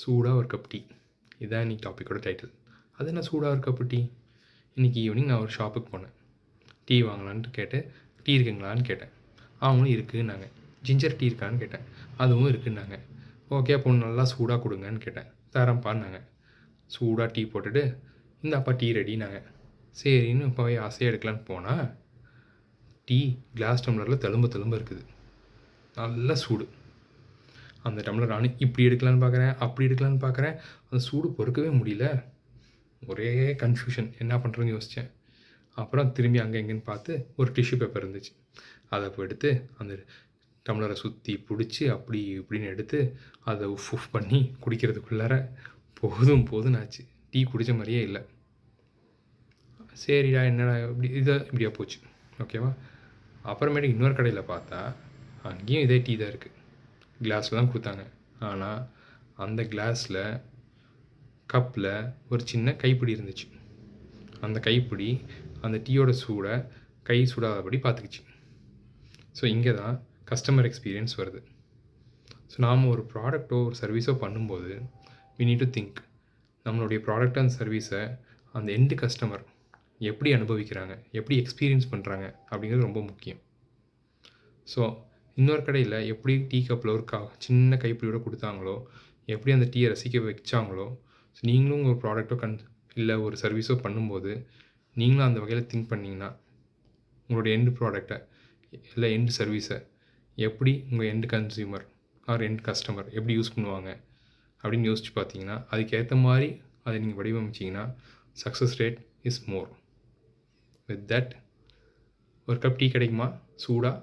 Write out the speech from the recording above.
சூடாக ஒரு cup tea இதுதான் இன்றைக்கி டாப்பிக்கோட டைட்டில் அது என்ன சூடாக ஒரு கப்பு டீ இன்றைக்கி ஈவினிங் நான் ஒரு ஷாப்புக்கு போனேன். டீ வாங்கலான்ட்டு கேட்டேன். டீ இருக்குங்களான்னு கேட்டேன். அவங்களும் இருக்குன்னாங்க. ஜிஞ்சர் டீ இருக்கான்னு கேட்டேன். அதுவும் இருக்குன்னாங்க. ஓகே அப்போ நல்லா சூடாக கொடுங்கன்னு கேட்டேன். தரேன்ப்பான்னாங்க. சூடாக டீ போட்டுட்டு இந்தாப்பா டீ ரெடினாங்க சரின்னு போய் ஆசையாக எடுக்கலான்னு போனால் டீ கிளாஸ் டம்ளரில் தெலும்பு தெலும்பு இருக்குது. நல்ல சூடு. அந்த டம்ளர் நானும் இப்படி எடுக்கலான்னு பார்க்குறேன் அப்படி எடுக்கலான்னு பார்க்குறேன் அந்த சூடு பொறுக்கவே முடியல. ஒரே கன்ஃபியூஷன் என்ன பண்ணுறதுன்னு யோசித்தேன் அப்புறம் திரும்பி அங்கே எங்கேன்னு பார்த்து ஒரு டிஷ்யூ பேப்பர் இருந்துச்சு. அதை போய் எடுத்து அந்த டம்ளரை சுற்றி பிடிச்சி அப்படி இப்படின்னு எடுத்து அதை உஃப் உஃப் பண்ணி குடிக்கிறதுக்குள்ளார போதும் போதும் ஆச்சு டீ குடித்த மாதிரியே இல்லை. சரிடா என்னடா இப்படி இதை இப்படியா போச்சு. ஓகேவா? அப்புறமேட்டு இன்னொரு கடையில் பார்த்தா அங்கேயும் இதே டீ தான் இருக்குது கிளாஸில் தான் கொடுத்தாங்க. ஆனால் அந்த கிளாஸில் கப்பில் ஒரு சின்ன கைப்பிடி இருந்துச்சு. அந்த கைப்பிடி அந்த டீயோட சூடை கை சுடாதபடி பார்த்துக்குச்சு. ஸோ இங்கே தான் கஸ்டமர் எக்ஸ்பீரியன்ஸ் வருது. ஸோ நாம் ஒரு ப்ராடக்ட்டோ ஒரு சர்வீஸோ பண்ணும்போது வி நீட் டு திங்க் நம்மளுடைய ப்ராடக்ட் அண்ட் சர்வீஸை அந்த எண்டு கஸ்டமர் எப்படி அனுபவிக்கிறாங்க எப்படி எக்ஸ்பீரியன்ஸ் பண்ணுறாங்க அப்படிங்கிறது ரொம்ப முக்கியம். ஸோ இன்னொரு கடையில் எப்படி டீ கப்பில் ஒரு கா சின்ன கைப்பிடியோட கொடுத்தாங்களோ எப்படி அந்த டீயை ரசிக்க வச்சாங்களோ ஸோ நீங்களும் உங்கள் ப்ராடக்ட்டோ கன் இல்லை ஒரு சர்வீஸோ பண்ணும்போது நீங்களும் அந்த வகையில் திங்க் பண்ணிங்கன்னா உங்களுடைய எண்டு ப்ராடக்டை இல்லை எண்டு சர்வீஸை எப்படி உங்கள் end consumer or end customer எப்படி யூஸ் பண்ணுவாங்க அப்படின்னு யோசிச்சு பார்த்தீங்கன்னா அதுக்கேற்ற மாதிரி அதை நீங்கள் வடிவமைச்சிங்கன்னா success rate is more with that ஒரு கப் டீ கிடைக்குமா? சூடாக